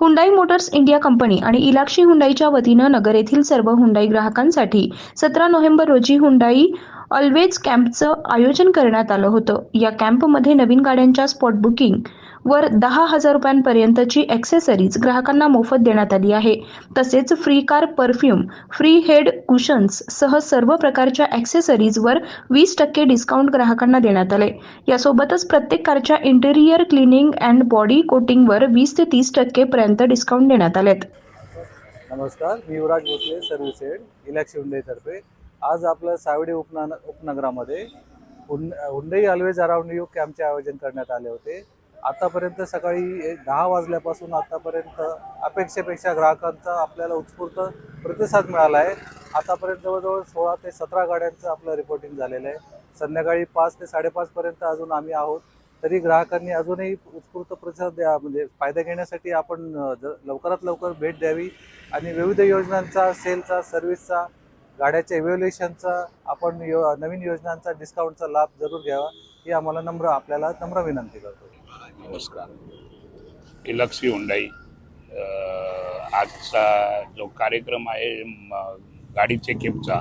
Hyundai Motors India company आणि इलाक्षी हुंडाईच्या वतीनं नगर येथील सर्व हुंडाई ग्राहकांसाठी सतरा नोव्हेंबर रोजी हुंडाई ऑलवेज कॅम्पचं आयोजन करण्यात आलं होतं. या कॅम्पमध्ये नवीन गाड्यांच्या स्पॉट बुकिंग वर दहा हजार रुपयांपर्यंतची ॲक्सेसरीज ग्राहकांना मोफत देण्यात आली आहे. तसेच free car perfume free head cushions सह सर्व प्रकारच्या ॲक्सेसरीजवर वीस टक्के डिस्काउंट ग्राहकांना देण्यात आले. यासोबतच प्रत्येक कारच्या इंटेरियर क्लिनिंग अँड बॉडी कोटिंगवर वीस ते तीस टक्केपर्यंत डिस्काउंट देण्यात आलेत. नमस्कार मी युवराज भोसले सर्व्हिस हेड इलॅक्स हुंडईतर्फे आज आपलं सावडी उपना उपनगरामध्ये हुंड हुंडई अल्वेज अराउंड यू कॅम्पचे आयोजन करण्यात आले होते. आतापर्यंत सकाळी एक दहा वाजल्यापासून आतापर्यंत अपेक्षेपेक्षा ग्राहकांचा आपल्याला उत्स्फूर्त प्रतिसाद मिळाला आहे. आतापर्यंत जवळजवळ सोळा ते सतरा गाड्यांचं आपलं रिपोर्टिंग झालेलं आहे. संध्याकाळी पाच ते साडेपाचपर्यंत अजून आम्ही आहोत. तरी ग्राहकांनी अजूनही उत्स्फूर्त प्रतिसाद द्या म्हणजे फायदा घेण्यासाठी आपण लवकरात लवकर भेट द्यावी. आणि विविध योजनांचा सेलचा सर्व्हिसचा गाड्याच्या इव्हॅल्युएशनचा आपण यो नवीन योजनांचा डिस्काउंटचा लाभ जरूर घ्यावा ही आम्हाला नम्र आपल्याला नम्र विनंती करतो. नमस्कार. इलक्सी हुंडाई आजचा जो कार्यक्रम आहे गाडी चेकअपचा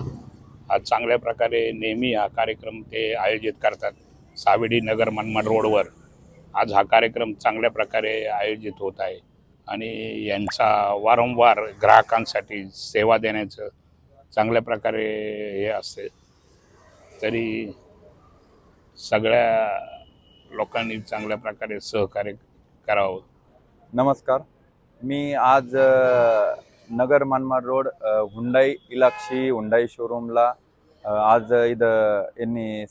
हा चांगल्या प्रकारे नेहमी हा कार्यक्रम ते आयोजित करतात. सावेडी नगर मनमाड रोडवर आज हा कार्यक्रम चांगल्या प्रकारे आयोजित होत आहे. आणि यांचा वारंवार ग्राहकांसाठी सेवा देण्याचं चांगल्या प्रकारे हे असते. तरी सगळ्या लोकांनी चांगल्या प्रकारे सहकार्य करावं. नमस्कार. मी आज Nagar Manmad road Hyundai Elakshi Hyundai शोरूमला आज इथं यांनी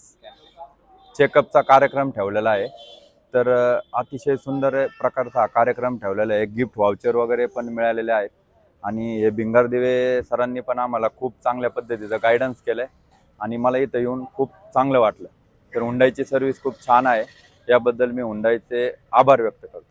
चेकअपचा कार्यक्रम ठेवलेला आहे. तर अतिशय सुंदर प्रकारचा हा कार्यक्रम ठेवलेला आहे. गिफ्ट व्हाउचर वगैरे पण मिळालेले आहेत. आणि हे भिंगारदिवे सरांनी पण आम्हाला खूप चांगल्या पद्धतीचं गायडन्स केलं आहे आणि मला इथं येऊन खूप चांगलं वाटलं. तर हुंडाईची सर्व्हिस खूप छान आहे. याबद्दल मी हुंडाईचे आभार व्यक्त करतो.